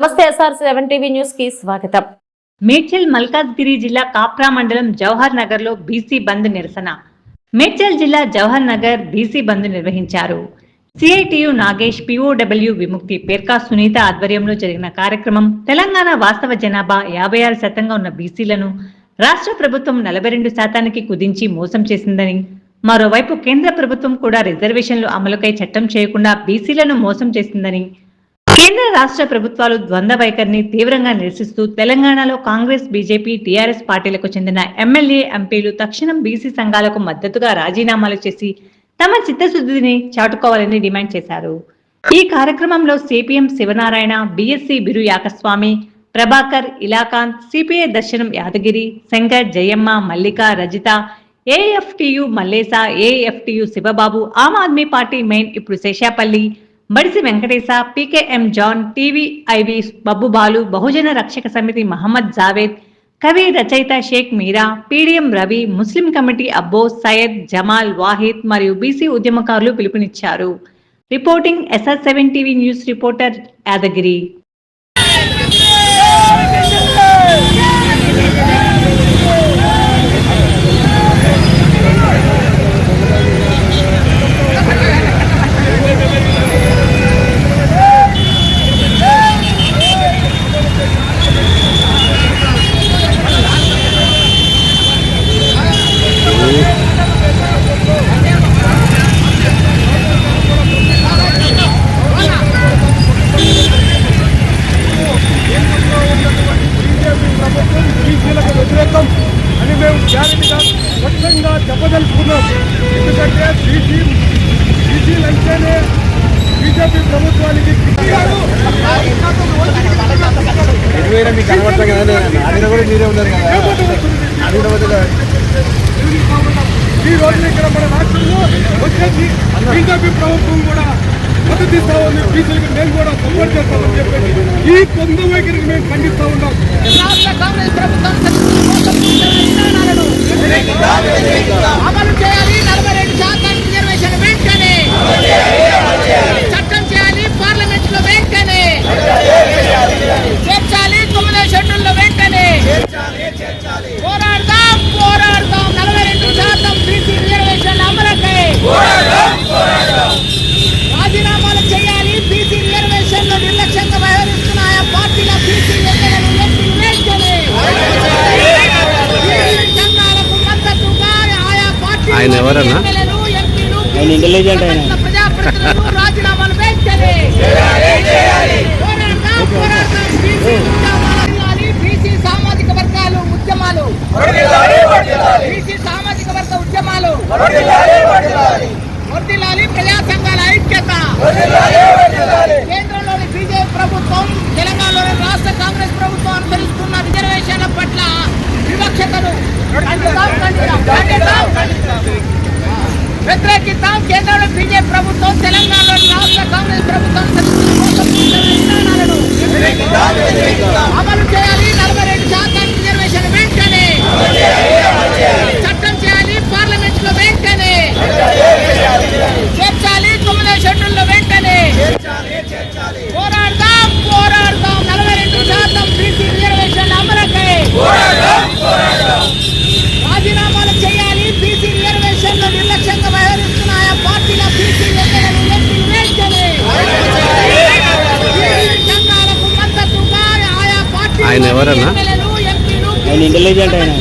SR seven TV న్యూస్కి స్వాగతం. మేడ్చల్ మల్కాజ్గిరి జిల్లా కాప్రా మండలం జవహర్ నగర్లో బీసీ బంద్ నిరసన. మేడ్చల్ జిల్లా జవహర్ నగర్ బీసీ బంద్ నిర్వహించారు. సిఐటియు నాగేష్ పిఓడబ్ల్యూ విముక్తి పేర్కా సునీత ఆధ్వర్యంలో జరిగిన కార్యక్రమం తెలంగాణ వాస్తవ జనాభా యాభై ఆరు శాతంగా ఉన్న బీసీలను రాష్ట్ర ప్రభుత్వం నలభై రెండు శాతానికి కుదించి మోసం చేసిందని మరోవైపు కేంద్ర ప్రభుత్వం కూడా రిజర్వేషన్లు అమలుకై చట్టం చేయకుండా బీసీలను మోసం చేసిందని కేంద్ర రాష్ట్ర ప్రభుత్వాలు ద్వంద్వ వైఖరిని తీవ్రంగా నిరసిస్తూ తెలంగాణలో కాంగ్రెస్ బీజేపీ టీఆర్ఎస్ పార్టీలకు చెందిన ఎమ్మెల్యే ఎంపీలు తక్షణం బీసీ సంఘాలకు మద్దతుగా రాజీనామాలు చేసి తమ చిత్తశుద్ధిని చాటుకోవాలని డిమాండ్ చేశారు. ఈ కార్యక్రమంలో CPM Sivanarayana BSc బిరు Yakaswamy Prabhakar Ilakanth CPI Darshanam Yadagiri Shankar Jayamma Mallika Rajitha AFTU Mallesa AFTU Sivababu Aam Aadmi party main ఇప్పుడు Seshapalli Badisi Venkatesha PKM John TV IV Babbu Balu Bahujana Rakshaka Samithi Mohammed Javed కవి రచయిత Sheikh Meera PDM Ravi ముస్లిం committee అబ్బో సయ్యద్ జమాల్ వాహిద్ మరియు BC ఉద్యమకారులు పిలుపునిచ్చారు. Reporting SR seven TV news reporter Yadagiri BJP ప్రభుత్వం బీసీలకు వ్యతిరేకం అని మేము గ్యారెంటీగా స్పష్టంగా చెప్పదలుచుకున్నాం. ఎందుకంటే బీసీ బీసీలంటేనే బీజేపీ ప్రభుత్వానికి ఈ రోజు ఇక్కడ మన రాష్ట్రంలో వచ్చేసి బీజేపీ ప్రభుత్వం కూడా మద్దతు ఇస్తా ఉంది. బీసీలకు మేము కూడా సపోర్ట్ చేస్తామని చెప్పేసి ఈ కొంద వైఖరికి మేము ఖండిస్తా ఉన్నాం. రాష్ట్ర కాంగ్రెస్ ప్రభుత్వం ఎవరన్నా? ఆయన ఇంటెలిజెంట్ రాజీనామాలు పోరాడదాం, పోరాడదాం, బీసీ ఉద్యమాలు చేయాలి, బీసీ సామాజిక వర్గాలు ఉద్యమాలు బీసీ సామాజిక వర్గ ఉద్యమాలు వర్దిల్లాలి ప్రజా సంఘాల ఐక్యత కేంద్రంలోని బీజేపీ ప్రభుత్వం తెలంగాణలోని రాష్ట్ర కాంగ్రెస్ ప్రభుత్వం అనుసరిస్తున్న రిజర్వేషన్ల పట్ల వివక్షతను ఖండిస్తాం, ఖండిస్తాం, ఖండిస్తాం, ఖండిస్తాం. వ్యతిరేకిద్దాం కేంద్రంలో బీజేపీ ప్రభుత్వం తెలంగాణలోని రాష్ట్ర కాంగ్రెస్ ప్రభుత్వం అనుసరిస్తున్న మోసపూరిత విధానాలను అమలు చేయాలి నలభై రెండు శాతం రిజర్వేషన్ వెంటనే చట్టం చేయాలి పార్లమెంట్లో వెంటనే చేర్చాలి తొమ్మిదో షెడ్యూల్లో వెంటనే పోరాడదాం పోరాడదాం నలభై రెండు శాతం బీసీ రిజర్వేషన్ అమలుకై రాజీనామాలు చేయాలి బీసీ రిజర్వేషన్లు నిర్లక్ష్యంగా వ్యవహరిస్తున్న ఆయా పార్టీల బీసీ ఎమ్మెల్యేలు ఎంపీలు వెంటనే బీసీ సంఘాలకు మద్దతుగా ఆయా పార్టీల ఆయన ఎవరన్నా? ఆయన ఇంటెలిజెంట్ ఆయన.